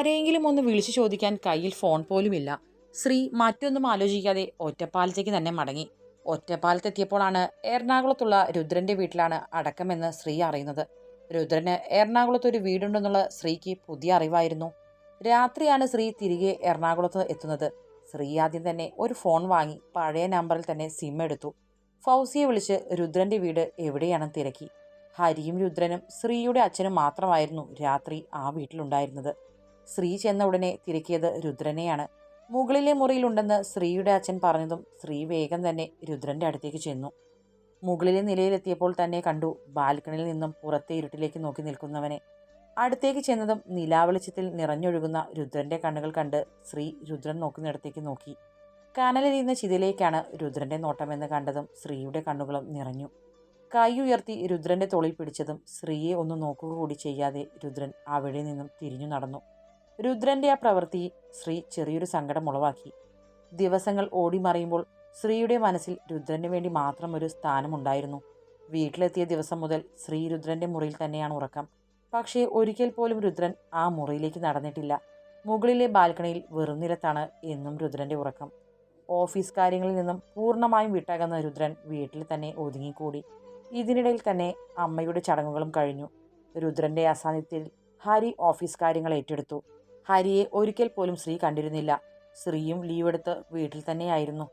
ആരെയെങ്കിലും ഒന്ന് വിളിച്ചു ചോദിക്കാൻ കയ്യിൽ ഫോൺ പോലുമില്ല. ശ്രീ മറ്റൊന്നും ആലോചിക്കാതെ ഒറ്റപ്പാലത്തേക്ക് തന്നെ മടങ്ങി. ഒറ്റപ്പാലത്തെത്തിയപ്പോഴാണ് എറണാകുളത്തുള്ള രുദ്രന്റെ വീട്ടിലാണ് അടക്കമെന്ന് ശ്രീ അറിയുന്നത്. രുദ്രന് എറണാകുളത്ത് ഒരു വീടുണ്ടെന്നുള്ള ശ്രീക്ക് പുതിയ അറിവായിരുന്നു. രാത്രിയാണ് ശ്രീ തിരികെ എറണാകുളത്ത് എത്തുന്നത്. ശ്രീ ആദ്യം തന്നെ ഒരു ഫോൺ വാങ്ങി പഴയ നമ്പറിൽ തന്നെ സിം എടുത്തു. ഫൗസിയെ വിളിച്ച് രുദ്രന്റെ വീട് എവിടെയാണെന്ന് തിരക്കി. ഹരിയും രുദ്രനും ശ്രീയുടെ അച്ഛനും മാത്രമായിരുന്നു രാത്രി ആ വീട്ടിലുണ്ടായിരുന്നത്. ശ്രീ ചെന്ന ഉടനെ തിരക്കിയത് രുദ്രനെയാണ്. മുകളിലെ മുറിയിലുണ്ടെന്ന് ശ്രീയുടെ അച്ഛൻ പറഞ്ഞതും ശ്രീ വേഗം തന്നെ രുദ്രന്റെ അടുത്തേക്ക് ചെന്നു. മുകളിലെ നിലയിലെത്തിയപ്പോൾ തന്നെ കണ്ടു ബാൽക്കണിയിൽ നിന്നും പുറത്തെ ഇരുട്ടിലേക്ക് നോക്കി നിൽക്കുന്നവനെ. അടുത്തേക്ക് ചെന്നതും നിലാവെളിച്ചത്തിൽ നിറഞ്ഞൊഴുകുന്ന രുദ്രന്റെ കണ്ണുകൾ കണ്ട് ശ്രീ രുദ്രൻ നോക്കുന്നിടത്തേക്ക് നോക്കി. കനലിരിയുന്ന ചിതയിലേക്കാണ് രുദ്രന്റെ നോട്ടമെന്ന് കണ്ടതും ശ്രീയുടെ കണ്ണുകളും നിറഞ്ഞു. കൈ ഉയർത്തി രുദ്രന്റെ തോളിൽ പിടിച്ചതും ശ്രീയെ ഒന്ന് നോക്കുക കൂടി ചെയ്യാതെ രുദ്രൻ അവിടെ നിന്നും തിരിഞ്ഞു നടന്നു. രുദ്രന്റെ ആ പ്രവൃത്തി ശ്രീ ചെറിയൊരു സങ്കടം ഉളവാക്കി. ദിവസങ്ങൾ ഓടിമറിയുമ്പോൾ ശ്രീയുടെ മനസ്സിൽ രുദ്രന് വേണ്ടി മാത്രം ഒരു സ്ഥാനമുണ്ടായിരുന്നു വീട്ടിലെത്തിയ ദിവസം മുതൽ ശ്രീ രുദ്രന്റെ മുറിയിൽ തന്നെയാണ് ഉറക്കം. പക്ഷേ ഒരിക്കൽ പോലും രുദ്രൻ ആ മുറിയിലേക്ക് നടന്നിട്ടില്ല. മുകളിലെ ബാൽക്കണിയിൽ വെറും നിലത്താണ് എന്നും രുദ്രന്റെ ഉറക്കം. ഓഫീസ് കാര്യങ്ങളിൽ നിന്നും പൂർണമായും വിട്ടകന്ന രുദ്രൻ വീട്ടിൽ തന്നെ ഒതുങ്ങിക്കൂടി. ഇതിനിടയിൽ തന്നെ അമ്മയുടെ ചടങ്ങുകളും കഴിഞ്ഞു. രുദ്രന്റെ അസാന്നിധ്യത്തിൽ ഹരി ഓഫീസ് കാര്യങ്ങൾ ഏറ്റെടുത്തു. ഹരിയെ ഒരിക്കൽ പോലും ശ്രീ കണ്ടിരുന്നില്ല. ശ്രീയും ലീവ് എടുത്ത് വീട്ടിൽ തന്നെയായിരുന്നു.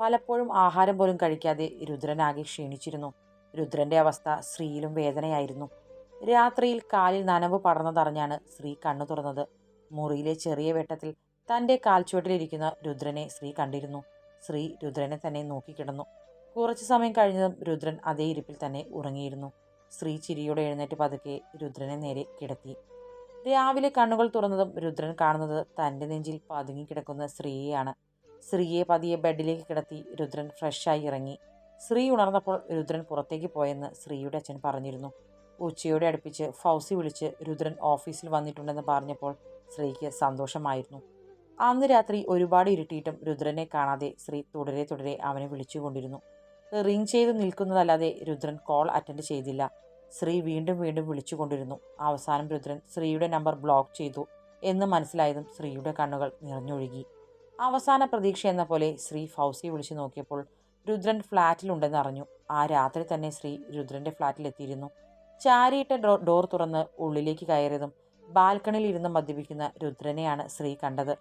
പലപ്പോഴും ആഹാരം പോലും കഴിക്കാതെ രുദ്രനാകെ ക്ഷീണിച്ചിരുന്നു. രുദ്രന്റെ അവസ്ഥ ശ്രീയിലും വേദനയായിരുന്നു. രാത്രിയിൽ കാലിൽ നനവ് പടർന്നതറിഞ്ഞാണ് ശ്രീ കണ്ണു തുറന്നത്. മുറിയിലെ ചെറിയ വെട്ടത്തിൽ തന്റെ കാൽച്ചുവട്ടിലിരിക്കുന്ന രുദ്രനെ ശ്രീ കണ്ടിരുന്നു. ശ്രീ രുദ്രനെ തന്നെ നോക്കിക്കിടന്നു. കുറച്ചു സമയം കഴിഞ്ഞതും രുദ്രൻ അതേ ഇരിപ്പിൽ തന്നെ ഉറങ്ങിയിരുന്നു. ശ്രീ ചിരിയോടെ എഴുന്നേറ്റ് പതുക്കെ രുദ്രനെ നേരെ കിടത്തി. രാവിലെ കണ്ണുകൾ തുറന്നതും രുദ്രൻ കാണുന്നത് തന്റെ നെഞ്ചിൽ പതുങ്ങിക്കിടക്കുന്ന ശ്രീയെയാണ് സ്ത്രീയെ പതിയെ ബെഡിലേക്ക് കിടത്തി രുദ്രൻ ഫ്രഷായി ഇറങ്ങി. സ്ത്രീ ഉണർന്നപ്പോൾ രുദ്രൻ പുറത്തേക്ക് പോയെന്ന് സ്ത്രീയുടെ അച്ഛൻ പറഞ്ഞിരുന്നു. ഉച്ചയോടെ അടുപ്പിച്ച് ഫൗസി വിളിച്ച് രുദ്രൻ ഓഫീസിൽ വന്നിട്ടുണ്ടെന്ന് പറഞ്ഞപ്പോൾ ശ്രീക്ക് സന്തോഷമായിരുന്നു. അന്ന് രാത്രി ഒരുപാട് ഇരുട്ടിയിട്ടും രുദ്രനെ കാണാതെ സ്ത്രീ തുടരെ തുടരെ അവനെ വിളിച്ചുകൊണ്ടിരുന്നു. റിംഗ് ചെയ്ത് നിൽക്കുന്നതല്ലാതെ രുദ്രൻ കോൾ അറ്റൻഡ് ചെയ്തില്ല. ശ്രീ വീണ്ടും വീണ്ടും വിളിച്ചുകൊണ്ടിരുന്നു അവസാനം രുദ്രൻ ശ്രീയുടെ നമ്പർ ബ്ലോക്ക് ചെയ്തു എന്ന് മനസ്സിലായതും ശ്രീയുടെ കണ്ണുകൾ നിറഞ്ഞൊഴുകി. അവസാന പ്രതീക്ഷ എന്ന പോലെ ശ്രീ ഫൗസിയെ വിളിച്ചു നോക്കിയപ്പോൾ രുദ്രൻ ഫ്ലാറ്റിലുണ്ടെന്ന് അറിഞ്ഞു. ആ രാത്രി തന്നെ ശ്രീ രുദ്രന്റെ ഫ്ലാറ്റിൽ എത്തിയിരുന്നു ചാരിയിട്ട ഡോർ തുറന്ന് ഉള്ളിലേക്ക് കയറിയതും ബാൽക്കണിയിൽ ഇരുന്ന് മദ്യപിക്കുന്ന രുദ്രനെയാണ് ശ്രീ കണ്ടത്.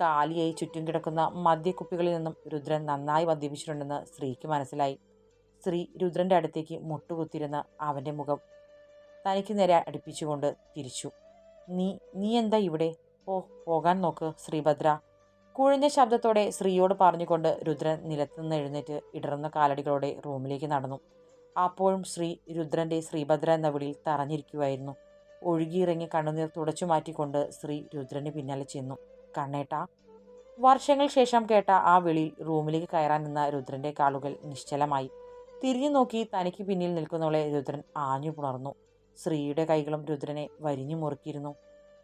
കാലിയായി ചുറ്റും കിടക്കുന്ന മദ്യക്കുപ്പികളിൽ നിന്നും രുദ്രൻ നന്നായി മദ്യപിച്ചിട്ടുണ്ടെന്ന് ശ്രീക്ക് മനസ്സിലായി. ശ്രീ രുദ്രന്റെ അടുത്തേക്ക് മുട്ടുകുത്തിരുന്ന അവന്റെ മുഖം തനിക്ക് നേരെ അടുപ്പിച്ചുകൊണ്ട് തിരിച്ചു. നീ നീ എന്താ ഇവിടെ? ഓ പോകാൻ നോക്ക് ശ്രീഭദ്ര. കുഴിഞ്ഞ ശബ്ദത്തോടെ സ്ത്രീയോട് പറഞ്ഞുകൊണ്ട് രുദ്രൻ നിലത്തുനിന്ന് എഴുന്നേറ്റ് ഇടർന്ന കാലടികളോടെ റൂമിലേക്ക് നടന്നു. അപ്പോഴും ശ്രീ രുദ്രന്റെ ശ്രീഭദ്ര എന്ന വിളിയിൽ തറഞ്ഞിരിക്കുമായിരുന്നു ഒഴുകിയിറങ്ങി കണ്ണുനീർ തുടച്ചു മാറ്റിക്കൊണ്ട് ശ്രീ രുദ്രന് പിന്നാലെ ചെന്നു. കണ്ണേട്ട. വർഷങ്ങൾ ശേഷം കേട്ട ആ വിളിയിൽ റൂമിലേക്ക് കയറാൻ നിന്ന രുദ്രന്റെ കാലുകൾ നിശ്ചലമായി. തിരിഞ്ഞു നോക്കി തനിക്ക് പിന്നിൽ നിൽക്കുന്നവളെ രുദ്രൻ ആഞ്ഞു പുണർന്നു. ശ്രീയുടെ കൈകളും രുദ്രനെ വരിഞ്ഞു മുറുക്കിയിരുന്നു.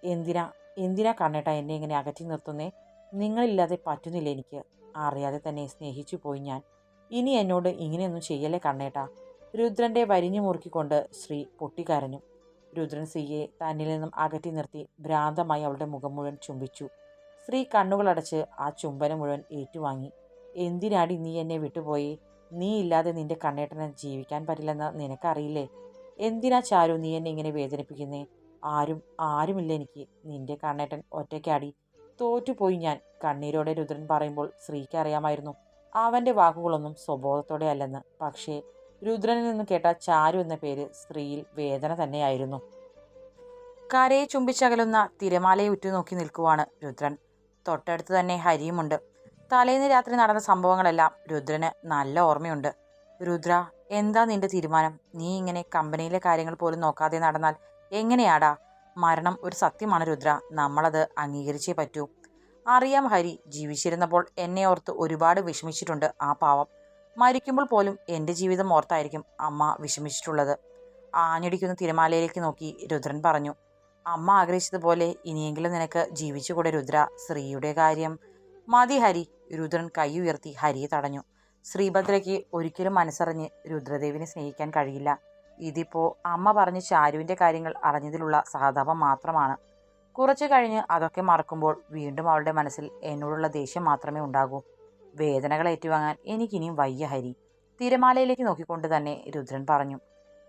എന്തിനാ? എന്തിനാ കണ്ണേട്ട എന്നെ ഇങ്ങനെ അകറ്റി നിർത്തുന്നേ? നിങ്ങളില്ലാതെ പറ്റുന്നില്ല എനിക്ക്? അറിയാതെ തന്നെ സ്നേഹിച്ചു പോയി ഞാൻ. ഇനി എന്നോട് ഇങ്ങനെയൊന്നും ചെയ്യല്ലേ കണ്ണേട്ട? രുദ്രന്റെ വരിഞ്ഞു മുറുക്കിക്കൊണ്ട് ശ്രീ പൊട്ടിക്കരഞ്ഞു. രുദ്രൻ ശ്രീയെ തന്നിൽ നിന്നും അകറ്റി നിർത്തി ഭ്രാന്തമായി അവളുടെ മുഖം മുഴുവൻ ചുംബിച്ചു. സ്ത്രീ കണ്ണുകളടച്ച് ആ ചുംബനം മുഴുവൻ ഏറ്റുവാങ്ങി. എന്തിനാടി നീ എന്നെ വിട്ടുപോയി? നീ ഇല്ലാതെ നിന്റെ കണ്ണേട്ടനെ ജീവിക്കാൻ പറ്റില്ലെന്ന് നിനക്കറിയില്ലേ? എന്തിനാ ചാരു നീ എന്നെ ഇങ്ങനെ വേദനിപ്പിക്കുന്നേ? ആരും ആരുമില്ല എനിക്ക്. നിന്റെ കണ്ണേട്ടൻ ഒറ്റയ്ക്കാടി. തോറ്റുപോയി ഞാൻ കണ്ണീരോടെ രുദ്രൻ പറയുമ്പോൾ സ്ത്രീക്ക് അറിയാമായിരുന്നു. അവന്റെ വാക്കുകളൊന്നും സ്വബോധത്തോടെ അല്ലെന്ന് പക്ഷേ രുദ്രനിൽ നിന്ന് കേട്ട ചാരു എന്ന പേര് സ്ത്രീയിൽ വേദന തന്നെയായിരുന്നു. കരയെ ചുംബിച്ചകലുന്ന തിരമാലയെ ഉറ്റുനോക്കി നിൽക്കുവാണ് രുദ്രൻ. തൊട്ടടുത്ത് തന്നെ ഹരിയുമുണ്ട്. തലേന്ന് രാത്രി നടന്ന സംഭവങ്ങളെല്ലാം രുദ്രന് നല്ല ഓർമ്മയുണ്ട്. രുദ്ര എന്താ നിന്റെ തീരുമാനം? നീ ഇങ്ങനെ കമ്പനിയിലെ കാര്യങ്ങൾ പോലും നോക്കാതെ നടന്നാൽ എങ്ങനെയാടാ? മരണം ഒരു സത്യമാണ് രുദ്ര. നമ്മളത് അംഗീകരിച്ചേ പറ്റൂ. അറിയാം ഹരി ജീവിച്ചിരുന്നപ്പോൾ എന്നെ ഓർത്ത് ഒരുപാട് വിഷമിച്ചിട്ടുണ്ട് ആ പാവം. മരിക്കുമ്പോൾ പോലും എന്റെ ജീവിതം ഓർത്തായിരിക്കും അമ്മ വിഷമിച്ചിട്ടുള്ളത്. ആഞ്ഞടിക്കുന്ന തിരമാലയിലേക്ക് നോക്കി രുദ്രൻ പറഞ്ഞു അമ്മ ആഗ്രഹിച്ചതുപോലെ ഇനിയെങ്കിലും നിനക്ക് ജീവിച്ചുകൂടെ രുദ്ര? ശ്രീയുടെ കാര്യം? മതി ഹരി രുദ്രൻ കൈ ഉയർത്തി ഹരിയെ തടഞ്ഞു. ശ്രീഭദ്രയ്ക്ക് ഒരിക്കലും മനസ്സറിഞ്ഞ് രുദ്രദേവിനെ സ്നേഹിക്കാൻ കഴിയില്ല. ഇതിപ്പോൾ അമ്മ പറഞ്ഞ് ചാരുവിന്റെ കാര്യങ്ങൾ അറിഞ്ഞതിലുള്ള സഹതാപം മാത്രമാണ്. കുറച്ചു കഴിഞ്ഞ് അതൊക്കെ മറക്കുമ്പോൾ വീണ്ടും അവളുടെ മനസ്സിൽ എന്നോടുള്ള ദേഷ്യം മാത്രമേ ഉണ്ടാകൂ. വേദനകൾ ഏറ്റുവാങ്ങാൻ എനിക്കിനിയും വയ്യ ഹരി. തിരമാലയിലേക്ക് നോക്കിക്കൊണ്ട് തന്നെ രുദ്രൻ പറഞ്ഞു.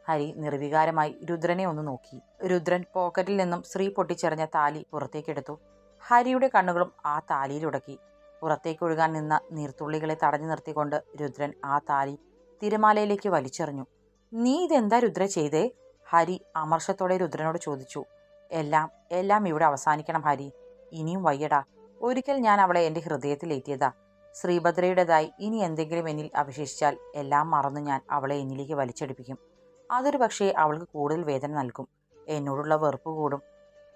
ഹരി നിർവികാരമായി രുദ്രനെ ഒന്ന് നോക്കി. രുദ്രൻ പോക്കറ്റിൽ നിന്നും ശ്രീ പൊട്ടിച്ചെറിഞ്ഞ താലി പുറത്തേക്കെടുത്തു. ഹരിയുടെ കണ്ണുകളും ആ താലിയിലുടക്കി പുറത്തേക്ക് ഒഴുകാൻ നിന്ന നീർത്തുള്ളികളെ തടഞ്ഞു നിർത്തിക്കൊണ്ട് രുദ്രൻ ആ താലി തിരമാലയിലേക്ക് വലിച്ചെറിഞ്ഞു. നീ ഇതെന്താ രുദ്ര ചെയ്തേ? ഹരി അമർഷത്തോടെ രുദ്രനോട് ചോദിച്ചു. എല്ലാം എല്ലാം ഇവിടെ അവസാനിക്കണം ഹരി. ഇനിയും വയ്യടാ. ഒരിക്കൽ ഞാൻ അവളെ എന്റെ ഹൃദയത്തിലേറ്റിയതാ ശ്രീഭദ്രയുടേതായി ഇനി എന്തെങ്കിലും എന്നിൽ അവശേഷിച്ചാൽ എല്ലാം മറന്ന് ഞാൻ അവളെ എന്നിലേക്ക് വലിച്ചെടുപ്പിക്കും. അതൊരു പക്ഷേ അവൾക്ക് കൂടുതൽ വേദന നൽകും. എന്നോടുള്ള വെറുപ്പ് കൂടും.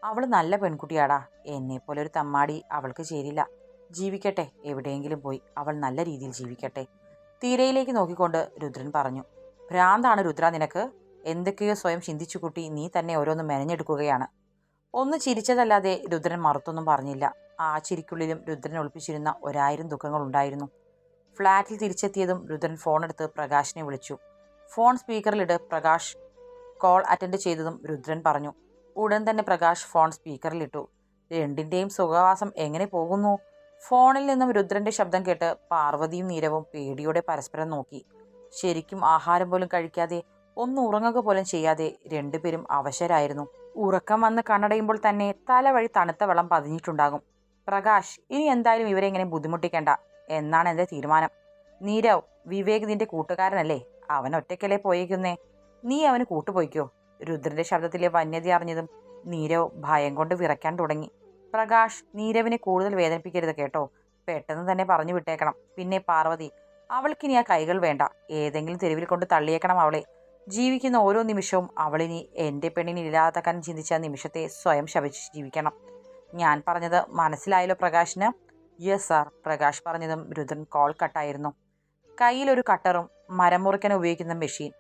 അവൾ നല്ല പെൺകുട്ടിയാടാ. എന്നെപ്പോലെ ഒരു തമ്മാടി അവൾക്ക് ചേരില്ല. ജീവിക്കട്ടെ എവിടെയെങ്കിലും പോയി അവൾ നല്ല രീതിയിൽ ജീവിക്കട്ടെ. തീരയിലേക്ക് നോക്കിക്കൊണ്ട് രുദ്രൻ പറഞ്ഞു ഭ്രാന്താണ് രുദ്ര നിനക്ക്? എന്തൊക്കെയോ സ്വയം ചിന്തിച്ചു കൂട്ടി നീ തന്നെ ഓരോന്ന് മെനഞ്ഞെടുക്കുകയാണ്. ഒന്ന് ചിരിച്ചതല്ലാതെ രുദ്രൻ മറുത്തൊന്നും പറഞ്ഞില്ല. ആ ചിരിക്കുള്ളിലും രുദ്രൻ ഒളിപ്പിച്ചിരുന്ന ഒരായിരം ദുഃഖങ്ങളുണ്ടായിരുന്നു ഫ്ലാറ്റിൽ തിരിച്ചെത്തിയതും രുദ്രൻ ഫോണെടുത്ത് പ്രകാശിനെ വിളിച്ചു. ഫോൺ സ്പീക്കറിലിട്ട് പ്രകാശ് കോൾ അറ്റൻഡ് ചെയ്തതും രുദ്രൻ പറഞ്ഞു ഉടൻ തന്നെ പ്രകാശ് ഫോൺ സ്പീക്കറിലിട്ടു രണ്ടിന്റെയും സുഖവാസം എങ്ങനെ പോകുന്നു? ഫോണിൽ നിന്നും രുദ്രന്റെ ശബ്ദം കേട്ട് പാർവതിയും നീരവും പേടിയോടെ പരസ്പരം നോക്കി. ശരിക്കും ആഹാരം പോലും കഴിക്കാതെ ഒന്ന് ഉറങ്ങുക പോലും ചെയ്യാതെ രണ്ടുപേരും അവശരായിരുന്നു. ഉറക്കം വന്ന് കണ്ണടയുമ്പോൾ തന്നെ തല വഴി തണുത്ത വെള്ളം പതിഞ്ഞിട്ടുണ്ടാകും. പ്രകാശ് ഇനി എന്തായാലും ഇവരെ ഇങ്ങനെ ബുദ്ധിമുട്ടിക്കേണ്ട? എന്നാണ് എന്റെ തീരുമാനം. നീരവ് വിവേക് നിന്റെ കൂട്ടുകാരനല്ലേ? അവൻ ഒറ്റയ്ക്കല്ലേ പോയേക്കുന്നേ? നീ അവന് കൂട്ടുപോയിക്കോ? രുദ്രന്റെ ശബ്ദത്തിലെ വന്യത അറിഞ്ഞതും നീരവ് ഭയം കൊണ്ട് വിറയ്ക്കാൻ തുടങ്ങി. പ്രകാശ് നീരവിനെ കൂടുതൽ വേദനിപ്പിക്കരുത് കേട്ടോ. പെട്ടെന്ന് തന്നെ പറഞ്ഞു വിട്ടേക്കണം. പിന്നെ പാർവതി അവൾക്കിനി ആ കൈകൾ വേണ്ട. ഏതെങ്കിലും തെരുവിൽ കൊണ്ട് തള്ളിയേക്കണം അവളെ. ജീവിക്കുന്ന ഓരോ നിമിഷവും അവളിനി എന്റെ പെണ്ണിനെ ഇല്ലാതാക്കാൻ ചിന്തിച്ച നിമിഷത്തെ സ്വയം ശപിച്ച് ജീവിക്കണം. ഞാൻ പറഞ്ഞത് മനസ്സിലായല്ലോ പ്രകാശിന്? യെസ് സാർ പ്രകാശ് പറഞ്ഞതും രുദ്രൻ കോൾ കട്ടായിരുന്നു കയ്യിലൊരു കട്ടറും മരം മുറിക്കാൻ ഉപയോഗിക്കുന്ന മെഷീൻ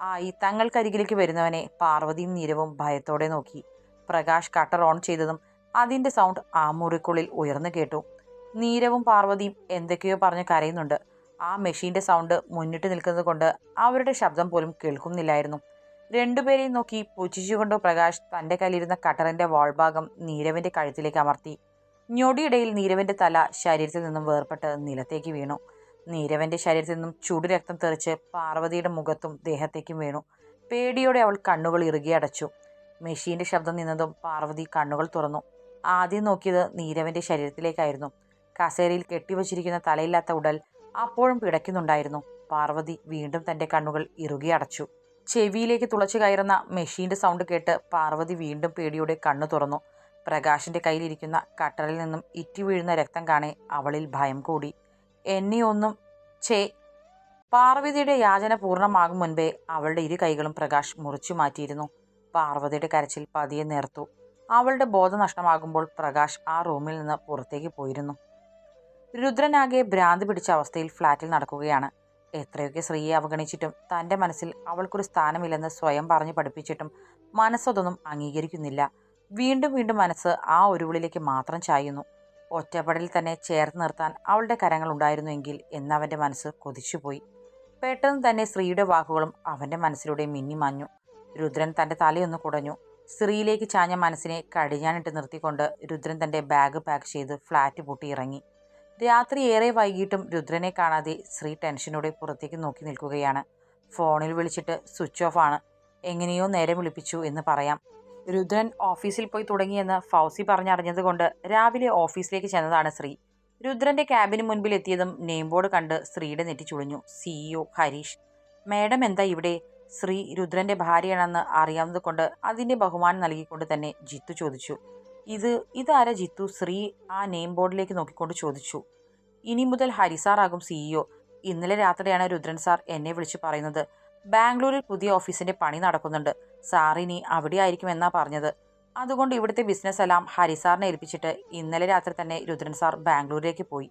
ആയി തങ്ങൾക്കരികിലേക്ക് വരുന്നവനെ പാർവതിയും നീരവും ഭയത്തോടെ നോക്കി. പ്രകാശ് കട്ടർ ഓൺ ചെയ്തതും അതിന്റെ സൗണ്ട് ആ മുറിക്കുള്ളിൽ ഉയർന്നു കേട്ടു. നീരവും പാർവതിയും എന്തൊക്കെയോ പറഞ്ഞ് കരയുന്നുണ്ട്. ആ മെഷീന്റെ സൗണ്ട് മുന്നിട്ട് നിൽക്കുന്നത് കൊണ്ട് അവരുടെ ശബ്ദം പോലും കേൾക്കുന്നില്ലായിരുന്നു. രണ്ടുപേരെയും നോക്കി പുച്ഛിച്ചുകൊണ്ട് പ്രകാശ് തന്റെ കയ്യിലിരുന്ന കട്ടറിന്റെ വാൾഭാഗം നീരവിന്റെ കഴുത്തിലേക്ക് അമർത്തി. ഞൊടിയിടയിൽ നീരവിന്റെ തല ശരീരത്തിൽ നിന്നും വേർപെട്ട് നിലത്തേക്ക് വീണു. നീരവന്റെ ശരീരത്തിൽ നിന്നും ചുടുരക്തം തെറിച്ച് പാർവതിയുടെ മുഖത്തും ദേഹത്തേക്കും വീണു. പേടിയോടെ അവൾ കണ്ണുകൾ ഇറുകി അടച്ചു. മെഷീന്റെ ശബ്ദം നിന്നതും പാർവതി കണ്ണുകൾ തുറന്നു. ആദ്യം നോക്കിയത് നീരവന്റെ ശരീരത്തിലേക്കായിരുന്നു. കസേരയിൽ കെട്ടിവച്ചിരിക്കുന്ന തലയില്ലാത്ത ഉടൽ അപ്പോഴും പിടയ്ക്കുന്നുണ്ടായിരുന്നു. പാർവതി വീണ്ടും തന്റെ കണ്ണുകൾ ഇറുകി അടച്ചു. ചെവിയിലേക്ക് തുളച്ചു കയറുന്ന മെഷീന്റെ സൗണ്ട് കേട്ട് പാർവതി വീണ്ടും പേടിയോടെ കണ്ണു തുറന്നു. പ്രകാശിന്റെ കയ്യിലിരിക്കുന്ന കട്ടറിൽ നിന്നും ഇറ്റി വീഴുന്ന രക്തം കാണെ അവളിൽ ഭയം കൂടി. എന്നെ ഒന്നും ചേ പാർവതിയുടെ യാചന പൂർണമാകും മുൻപേ അവളുടെ ഇരു കൈകളും പ്രകാശ് മുറിച്ചു മാറ്റിയിരുന്നു. പാർവതിയുടെ കരച്ചിൽ പതിയെ നേർത്തു. അവളുടെ ബോധം നഷ്ടമാകുമ്പോൾ പ്രകാശ് ആ റൂമിൽ നിന്ന് പുറത്തേക്ക് പോയിരുന്നു. രുദ്രനാകെ ഭ്രാന്ത് പിടിച്ച അവസ്ഥയിൽ ഫ്ലാറ്റിൽ നടക്കുകയാണ്. എത്രയൊക്കെ സ്ത്രീയെ അവഗണിച്ചിട്ടും തന്റെ മനസ്സിൽ അവൾക്കൊരു സ്ഥാനമില്ലെന്ന് സ്വയം പറഞ്ഞു പഠിപ്പിച്ചിട്ടും മനസ്സതൊന്നും അംഗീകരിക്കുന്നില്ല. വീണ്ടും വീണ്ടും മനസ്സ് ആ ഒരുവിളിലേക്ക് മാത്രം ചായുന്നു. ഒറ്റപ്പെടലിൽ തന്നെ ചേർത്ത് നിർത്താൻ അവളുടെ കരങ്ങൾ ഉണ്ടായിരുന്നുവെങ്കിൽ എന്നവന്റെ മനസ്സ് കൊതിച്ചുപോയി. പെട്ടെന്ന് തന്നെ സ്ത്രീയുടെ വാക്കുകളും അവന്റെ മനസ്സിലൂടെ മിന്നിമാഞ്ഞു. രുദ്രൻ തന്റെ തലയൊന്ന് കുടഞ്ഞു. സ്ത്രീയിലേക്ക് ചാഞ്ഞ മനസ്സിനെ കടിഞ്ഞാനിട്ട് നിർത്തിക്കൊണ്ട് രുദ്രൻ തന്റെ ബാഗ് പാക്ക് ചെയ്ത് ഫ്ലാറ്റ് പൂട്ടി ഇറങ്ങി. രാത്രി ഏറെ വൈകിട്ടും രുദ്രനെ കാണാതെ ശ്രീ ടെൻഷനോടെ പുറത്തേക്ക് നോക്കി നിൽക്കുകയാണ്. ഫോണിൽ വിളിച്ചിട്ട് സ്വിച്ച് ഓഫ് ആണ്. എങ്ങനെയോ നേരെ വിളിപ്പിച്ചു എന്ന് പറയാം. രുദ്രൻ ഓഫീസിൽ പോയി തുടങ്ങിയെന്ന് ഫൗസി പറഞ്ഞറിഞ്ഞതുകൊണ്ട് രാവിലെ ഓഫീസിലേക്ക് ചെന്നതാണ് ശ്രീ രുദ്രന്റെ ക്യാബിന് മുൻപിൽ എത്തിയതും നെയിം ബോർഡ് കണ്ട് ശ്രീയുടെ നെറ്റി ചുളിഞ്ഞു. സിഇഒ ഹരീഷ്. മാഡം എന്താ ഇവിടെ? ശ്രീ രുദ്രന്റെ ഭാര്യയാണെന്ന് അറിയാവുന്നത് കൊണ്ട് അതിന്റെ ബഹുമാനം നൽകിക്കൊണ്ട് തന്നെ ജിത്തു ചോദിച്ചു. ഇത് ഇതാരാ ജിത്തു? ശ്രീ ആ നെയിം ബോർഡിലേക്ക് നോക്കിക്കൊണ്ട് ചോദിച്ചു. ഇനി മുതൽ ഹരിസാറാകും സിഇഒ ഇന്നലെ രാത്രിയാണ് രുദ്രൻ സാർ എന്നെ വിളിച്ച് പറയുന്നത്. ബാംഗ്ലൂരിൽ പുതിയ ഓഫീസിന്റെ പണി നടക്കുന്നുണ്ട്. സാറിനി അവിടെ ആയിരിക്കും എന്നാ പറഞ്ഞത്. അതുകൊണ്ട് ഇവിടുത്തെ ബിസിനസ് എല്ലാം ഹരിസാറിനെ ഏൽപ്പിച്ചിട്ട് ഇന്നലെ രാത്രി തന്നെ രുദ്രൻ സാർ ബാംഗ്ലൂരിലേക്ക് പോയി.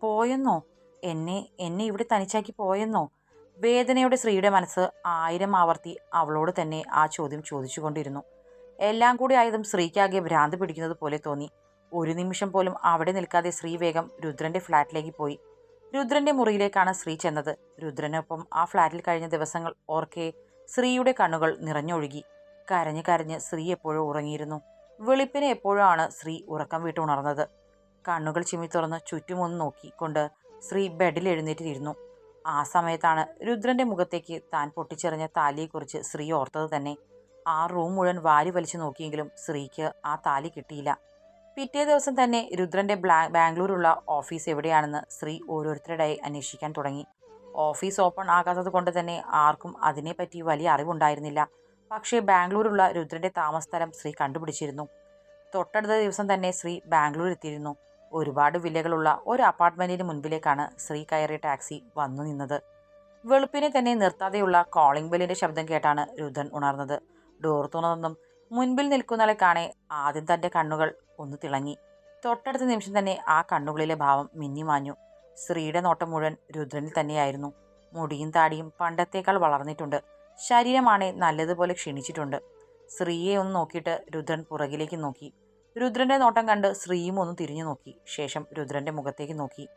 പോയെന്നോ? എന്നെ എന്നെ ഇവിടെ തനിച്ചാക്കി പോയെന്നോ? വേദനയുടെ ശ്രീയുടെ മനസ്സ് ആയിരം ആവർത്തി അവളോട് തന്നെ ആ ചോദ്യം ചോദിച്ചുകൊണ്ടിരുന്നു. എല്ലാം കൂടി ആയതും സ്ത്രീക്കാകെ ഭ്രാന്ത് പിടിക്കുന്നത് പോലെ തോന്നി. ഒരു നിമിഷം പോലും അവിടെ നിൽക്കാതെ ശ്രീ വേഗം രുദ്രന്റെ ഫ്ലാറ്റിലേക്ക് പോയി. രുദ്രന്റെ മുറിയിലേക്കാണ് ശ്രീ ചെന്നത്. രുദ്രനൊപ്പം ആ ഫ്ലാറ്റിൽ കഴിഞ്ഞ ദിവസങ്ങൾ ഓർക്കെ ശ്രീയുടെ കണ്ണുകൾ നിറഞ്ഞൊഴുകി. കരഞ്ഞ് കരഞ്ഞ് ശ്രീ എപ്പോഴും ഉറങ്ങിയിരുന്നു. വെളുപ്പിനെ എപ്പോഴാണ് ശ്രീ ഉറക്കം വിട്ട് ഉണർന്നത്? കണ്ണുകൾ ചിമ്മി തുറന്ന് ചുറ്റുമൊന്ന് നോക്കിക്കൊണ്ട് ശ്രീ ബെഡിൽ എഴുന്നേറ്റിരുന്നു. ആ സമയത്താണ് രുദ്രന്റെ മുഖത്തേക്ക് താൻ പൊട്ടിച്ചെറിഞ്ഞ താലിയെക്കുറിച്ച് ശ്രീ ഓർത്തത് തന്നെ. ആ റൂം മുഴുവൻ വാരി വലിച്ചു നോക്കിയെങ്കിലും ശ്രീക്ക് ആ താലി കിട്ടിയില്ല. പിറ്റേ ദിവസം തന്നെ രുദ്രന്റെ ബ്ലാ ബാംഗ്ലൂരുള്ള ഓഫീസ് എവിടെയാണെന്ന് ശ്രീ ഓരോരുത്തരുടെയായി അന്വേഷിക്കാൻ തുടങ്ങി. ഓഫീസ് ഓപ്പൺ ആകാത്തത് കൊണ്ട് തന്നെ ആർക്കും അതിനെപ്പറ്റി വലിയ അറിവുണ്ടായിരുന്നില്ല. പക്ഷേ ബാംഗ്ലൂരുള്ള രുദ്രന്റെ താമസസ്ഥലം ശ്രീ കണ്ടുപിടിച്ചിരുന്നു. തൊട്ടടുത്ത ദിവസം തന്നെ ശ്രീ ബാംഗ്ലൂർ എത്തിയിരുന്നു ഒരുപാട് വിലകളുള്ള ഒരു അപ്പാർട്ട്മെന്റിന് മുൻപിലേക്കാണ് ശ്രീ കയറിയ ടാക്സി വന്നു നിന്നത്. വെളുപ്പിനെ തന്നെ നിർത്താതെയുള്ള കോളിംഗ് ബെല്ലിന്റെ ശബ്ദം കേട്ടാണ് രുദ്രൻ ഉണർന്നത്. ഡോർ തുറന്നതും മുൻപിൽ നിൽക്കുന്നയാളെ കാണെ ആദ്യം തന്റെ കണ്ണുകൾ ഒന്ന് തിളങ്ങി. തൊട്ടടുത്ത നിമിഷം തന്നെ ആ കണ്ണുകളിലെ ഭാവം മിന്നിമാഞ്ഞു ശ്രീയുടെ നോട്ടം മുഴുവൻ രുദ്രനിൽ തന്നെയായിരുന്നു. മുടിയും താടിയും പണ്ടത്തേക്കാൾ വളർന്നിട്ടുണ്ട്. ശരീരമാണെ നല്ലതുപോലെ ക്ഷീണിച്ചിട്ടുണ്ട്. ശ്രീയെ ഒന്ന് നോക്കിയിട്ട് രുദ്രൻ പുറകിലേക്ക് നോക്കി. രുദ്രന്റെ നോട്ടം കണ്ട് ശ്രീയും ഒന്ന് തിരിഞ്ഞു നോക്കി. ശേഷം രുദ്രന്റെ മുഖത്തേക്ക് നോക്കി.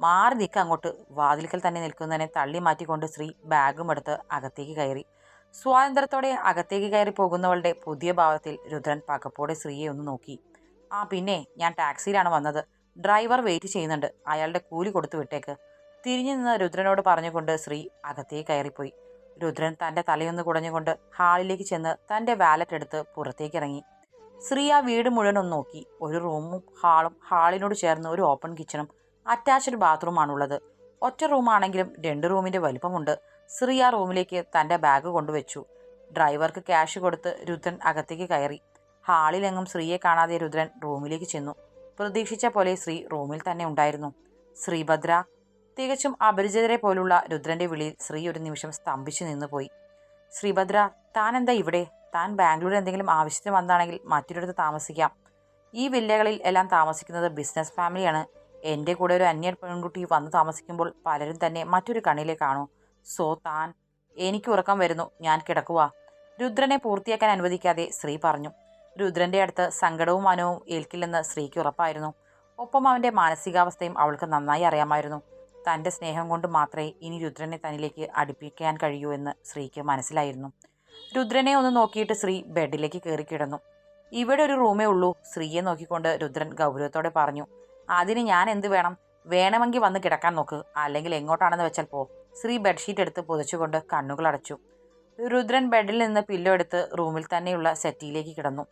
മാറി നിൽക്ക അങ്ങോട്ട്. വാതിൽക്കൽ തന്നെ നിൽക്കുന്നതിനെ തള്ളി മാറ്റിക്കൊണ്ട് ശ്രീ ബാഗും എടുത്ത് അകത്തേക്ക് കയറി. സ്വാതന്ത്ര്യത്തോടെ അകത്തേക്ക് കയറി പോകുന്നവളുടെ പുതിയ ഭാവത്തിൽ രുദ്രൻ പകപ്പോടെ ശ്രീയെ ഒന്ന് നോക്കി. ആ പിന്നെ ഞാൻ ടാക്സിയിലാണ് വന്നത്. ഡ്രൈവർ വെയിറ്റ് ചെയ്യുന്നുണ്ട്. അയാളുടെ കൂലി കൊടുത്തു വിട്ടേക്ക്. തിരിഞ്ഞു നിന്ന് രുദ്രനോട് പറഞ്ഞുകൊണ്ട് ശ്രീ അകത്തേക്ക് കയറിപ്പോയി. രുദ്രൻ തന്റെ തലയൊന്ന് കുടഞ്ഞുകൊണ്ട് ഹാളിലേക്ക് ചെന്ന് തന്റെ വാലറ്റ് എടുത്ത് പുറത്തേക്ക് ഇറങ്ങി. ശ്രീ ആ വീട് മുഴുവൻ ഒന്ന് നോക്കി. ഒരു റൂമും ഹാളും ഹാളിനോട് ചേർന്ന് ഒരു ഓപ്പൺ കിച്ചണും അറ്റാച്ച്ഡ് ബാത്റൂമാണുള്ളത്. ഒറ്റ റൂമാണെങ്കിലും രണ്ട് റൂമിന്റെ വലിപ്പമുണ്ട്. ശ്രീ ആ റൂമിലേക്ക് തന്റെ ബാഗ് കൊണ്ടുവച്ചു. ഡ്രൈവർക്ക് ക്യാഷ് കൊടുത്ത് രുദ്രൻ അകത്തേക്ക് കയറി. ഹാളിലെങ്ങും ശ്രീയെ കാണാതെ രുദ്രൻ റൂമിലേക്ക് ചെന്നു. പ്രതീക്ഷിച്ച പോലെ ശ്രീ റൂമിൽ തന്നെ ഉണ്ടായിരുന്നു. ശ്രീഭദ്ര തികച്ചും അപരിചിതരെ പോലുള്ള രുദ്രന്റെ വിളിയിൽ ശ്രീ ഒരു നിമിഷം സ്തംഭിച്ചു നിന്നുപോയി. ശ്രീഭദ്ര താനെന്താ ഇവിടെ? താൻ ബാംഗ്ലൂരിൽ എന്തെങ്കിലും ആവശ്യത്തിന് വന്നതാണെങ്കിൽ മറ്റൊരിടത്ത് താമസിക്കാം. ഈ വില്ലകളിൽ എല്ലാം താമസിക്കുന്നത് ബിസിനസ് ഫാമിലിയാണ് എന്റെ കൂടെ ഒരു അന്യ പെൺകുട്ടി വന്ന് താമസിക്കുമ്പോൾ പലരും തന്നെ മറ്റൊരു കണ്ണിലെ കാണൂ. സോ താൻ എനിക്ക് ഉറക്കം വരുന്നു ഞാൻ കിടക്കുക രുദ്രനെ പൂർത്തിയാക്കാൻ അനുവദിക്കാതെ ശ്രീ പറഞ്ഞു. രുദ്രന്റെ അടുത്ത് സങ്കടവും മനവും ഏൽക്കില്ലെന്ന് ശ്രീക്ക് ഉറപ്പായിരുന്നു. ഒപ്പം അവന്റെ മാനസികാവസ്ഥയും അവൾക്ക് നന്നായി അറിയാമായിരുന്നു. തന്റെ സ്നേഹം കൊണ്ട് മാത്രമേ ഇനി രുദ്രനെ തന്നിലേക്ക് അടുപ്പിക്കാൻ കഴിയൂ എന്ന് ശ്രീക്ക് മനസ്സിലായിരുന്നു. രുദ്രനെ ഒന്ന് നോക്കിയിട്ട് ശ്രീ ബെഡിലേക്ക് കയറി കിടന്നു. ഇവിടെ ഒരു റൂമേ ഉള്ളൂ. ശ്രീയെ നോക്കിക്കൊണ്ട് രുദ്രൻ ഗൗരവത്തോടെ പറഞ്ഞു അതിന് ഞാൻ എന്ത് വേണം? വേണമെങ്കിൽ വന്ന് കിടക്കാൻ നോക്ക്. അല്ലെങ്കിൽ എങ്ങോട്ടാണെന്ന് വെച്ചാൽ പോ. ശ്രീ ബെഡ്ഷീറ്റ് എടുത്ത് പൊതിച്ചുകൊണ്ട് കണ്ണുകൾ അടച്ചു. രുദ്രൻ ബെഡിൽ നിന്ന് പില്ലോ എടുത്ത് റൂമിൽ തന്നെയുള്ള സെറ്റിയിലേക്ക് കിടന്നു.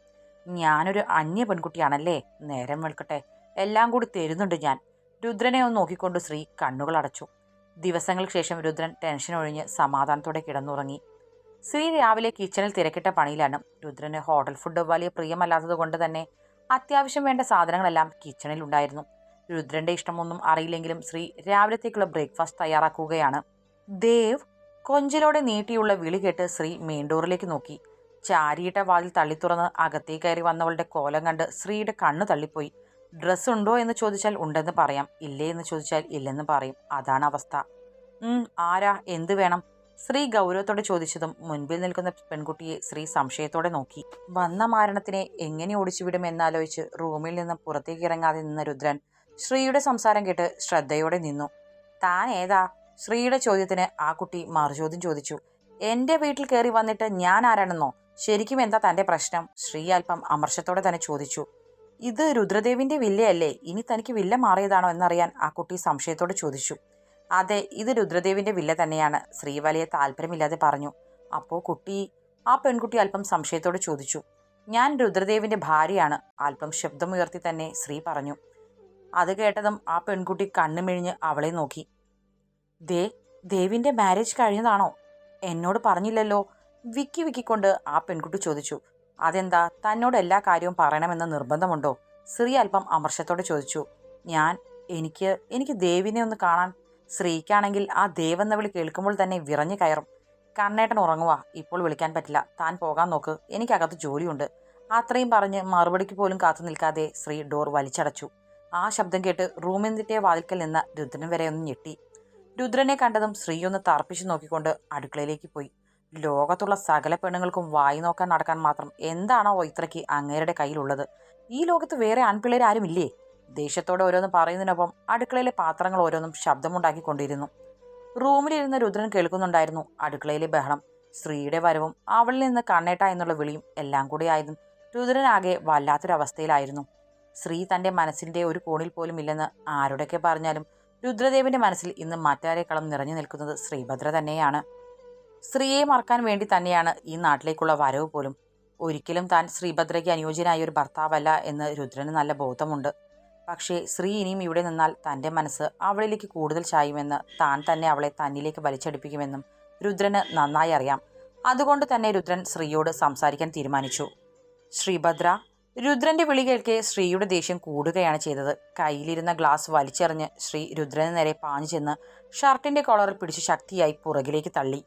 ഞാനൊരു അന്യ പെൺകുട്ടിയാണല്ലേ? നേരം വെളുക്കട്ടെ. എല്ലാം കൂടി തരുന്നുണ്ട് ഞാൻ. രുദ്രനെ ഒന്ന് നോക്കിക്കൊണ്ട് ശ്രീ കണ്ണുകൾ അടച്ചു. ദിവസങ്ങൾക്ക് ശേഷം രുദ്രൻ ടെൻഷൻ ഒഴിഞ്ഞ് സമാധാനത്തോടെ കിടന്നുറങ്ങി. ശ്രീ രാവിലെ കിച്ചണിൽ തിരക്കിട്ട പണിയിലാണ്. രുദ്രന് ഹോട്ടൽ ഫുഡ് വലിയ പ്രിയമല്ലാത്തത് കൊണ്ട് തന്നെ അത്യാവശ്യം വേണ്ട സാധനങ്ങളെല്ലാം കിച്ചണിൽ ഉണ്ടായിരുന്നു. രുദ്രന്റെ ഇഷ്ടമൊന്നും അറിയില്ലെങ്കിലും ശ്രീ രാവിലത്തേക്കുള്ള ബ്രേക്ക്ഫാസ്റ്റ് തയ്യാറാക്കുകയാണ്. ദേവ് കൊഞ്ചിലോടെ നീട്ടിയുള്ള വിളി കേട്ട് ശ്രീ മെയിൻ ഡോറിലേക്ക് നോക്കി. ചാരിയിട്ട വാതിൽ തള്ളിത്തുറന്ന് അകത്തേക്ക് കയറി വന്നവളുടെ കോലം കണ്ട് ശ്രീയുടെ കണ്ണ് തള്ളിപ്പോയി. ഡ്രസ് ഉണ്ടോ? എന്ന് ചോദിച്ചാൽ ഉണ്ടെന്ന് പറയാം. ഇല്ലേ? എന്ന് ചോദിച്ചാൽ ഇല്ലെന്ന് പറയും. അതാണ് അവസ്ഥ. ആരാ? എന്ത് വേണം? ശ്രീ ഗൗരവത്തോടെ ചോദിച്ചതും മുൻപിൽ നിൽക്കുന്ന പെൺകുട്ടിയെ ശ്രീ സംശയത്തോടെ നോക്കി. വന്ന മാരണത്തിനെ എങ്ങനെ ഓടിച്ചുവിടും എന്നാലോചിച്ച് റൂമിൽ നിന്ന് പുറത്തേക്ക് ഇറങ്ങാതെ നിന്ന രുദ്രൻ ശ്രീയുടെ സംസാരം കേട്ട് ശ്രദ്ധയോടെ നിന്നു. താൻ ഏതാ? ശ്രീയുടെ ചോദ്യത്തിന് ആ കുട്ടി മറുചോദ്യം ചോദിച്ചു. എന്റെ വീട്ടിൽ കയറി വന്നിട്ട് ഞാൻ ആരാണെന്നോ? ശരിക്കും എന്താ തന്റെ പ്രശ്നം? ശ്രീ അല്പം അമർഷത്തോടെ തന്നെ ചോദിച്ചു. ഇത് രുദ്രദേവിന്റെ വില്ലയല്ലേ? ഇനി തനിക്ക് വില്ല മാറിയതാണോ എന്നറിയാൻ ആ കുട്ടി സംശയത്തോടെ ചോദിച്ചു. അതെ ഇത് രുദ്രദേവിന്റെ വില്ല തന്നെയാണ്. ശ്രീ വലിയ താല്പര്യമില്ലാതെ പറഞ്ഞു. അപ്പോൾ കുട്ടി ആ പെൺകുട്ടി അല്പം സംശയത്തോട് ചോദിച്ചു. ഞാൻ രുദ്രദേവിന്റെ ഭാര്യയാണ്. അല്പം ശബ്ദമുയർത്തി തന്നെ ശ്രീ പറഞ്ഞു. അത് കേട്ടതും ആ പെൺകുട്ടി കണ്ണുമിഴിഞ്ഞ് അവളെ നോക്കി. ദേ ദേവിന്റെ മാരേജ് കഴിഞ്ഞതാണോ? എന്നോട് പറഞ്ഞില്ലല്ലോ. വിക്കി വിക്കിക്കൊണ്ട് ആ പെൺകുട്ടി ചോദിച്ചു. അതെന്താ തന്നോട് എല്ലാ കാര്യവും പറയണമെന്ന് നിർബന്ധമുണ്ടോ? ശ്രീ അല്പം അമർഷത്തോടെ ചോദിച്ചു. ഞാൻ എനിക്ക് എനിക്ക് ദേവിനെ ഒന്ന് കാണാൻ ശ്രീക്കാണെങ്കിൽ ആ ദേവെന്ന വിളി കേൾക്കുമ്പോൾ തന്നെ വിറഞ്ഞു കയറും. കണ്ണേട്ടൻ ഉറങ്ങുക ഇപ്പോൾ വിളിക്കാൻ പറ്റില്ല. താൻ പോകാൻ നോക്ക് എനിക്കകത്ത് ജോലിയുണ്ട്. അത്രയും പറഞ്ഞ് മറുപടിക്ക് പോലും കാത്തു നിൽക്കാതെ ശ്രീ ഡോർ വലിച്ചടച്ചു. ആ ശബ്ദം കേട്ട് റൂമിന്റെ വാതിൽക്കൽ നിന്ന രുദ്രൻ വരെ ഒന്ന് ഞെട്ടി. രുദ്രനെ കണ്ടതും ശ്രീ ഒന്ന് തർപ്പിച്ചു നോക്കിക്കൊണ്ട് അടുക്കളയിലേക്ക് പോയി. ലോകത്തുള്ള സകല പെണ്ണുങ്ങൾക്കും വായി നോക്കാൻ നടക്കാൻ മാത്രം എന്താണോ ഇത്രയ്ക്ക് അങ്ങേരുടെ കയ്യിലുള്ളത്? ഈ ലോകത്ത് വേറെ ആൺപിള്ളേർ ആരുമില്ലേ ദേഷ്യത്തോടെ ഓരോന്ന് പറയുന്നതിനൊപ്പം അടുക്കളയിലെ പാത്രങ്ങൾ ഓരോന്നും ശബ്ദമുണ്ടാക്കിക്കൊണ്ടിരുന്നു. റൂമിലിരുന്ന രുദ്രൻ കേൾക്കുന്നുണ്ടായിരുന്നു അടുക്കളയിലെ ബഹളം. സ്ത്രീയുടെ വരവും അവളിൽ നിന്ന് കണ്ണേട്ട എന്നുള്ള വിളിയും എല്ലാം കൂടി ആയതും രുദ്രനാകെ വല്ലാത്തൊരവസ്ഥയിലായിരുന്നു. ശ്രീ തന്റെ മനസ്സിന്റെ ഒരു കോണിൽ പോലും ഇല്ലെന്ന് ആരുടെയൊക്കെ പറഞ്ഞാലും രുദ്രദേവന്റെ മനസ്സിൽ ഇന്ന് മറ്റാരേക്കാളും നിറഞ്ഞു നിൽക്കുന്നത് ശ്രീഭദ്ര തന്നെയാണ്. സ്ത്രീയെ മറക്കാൻ വേണ്ടി തന്നെയാണ് ഈ നാട്ടിലേക്കുള്ള വരവ് പോലും. ഒരിക്കലും താൻ ശ്രീഭദ്രയ്ക്ക് അനുയോജ്യനായ ഒരു ഭർത്താവല്ല എന്ന് രുദ്രന് നല്ല ബോധമുണ്ട്. പക്ഷേ ശ്രീ ഇനിയും ഇവിടെ നിന്നാൽ തന്റെ മനസ്സ് അവളിലേക്ക് കൂടുതൽ ചായുമെന്ന് താൻ തന്നെ അവളെ തന്നിലേക്ക് വലിച്ചടിപ്പിക്കുമെന്നും രുദ്രന് നന്നായി അറിയാം. അതുകൊണ്ട് തന്നെ രുദ്രൻ ശ്രീയോട് സംസാരിക്കാൻ തീരുമാനിച്ചു. ശ്രീഭദ്ര രുദ്രന്റെ വിളി കേൾക്കെ ശ്രീയുടെ ദേഷ്യം കൂടുകയാണ് ചെയ്തത്. കയ്യിലിരുന്ന ഗ്ലാസ് വലിച്ചെറിഞ്ഞ് ശ്രീ രുദ്രന് നേരെ പാഞ്ഞു ചെന്ന് ഷർട്ടിന്റെ കോളറിൽ പിടിച്ച് ശക്തിയായി പുറകിലേക്ക് തള്ളി.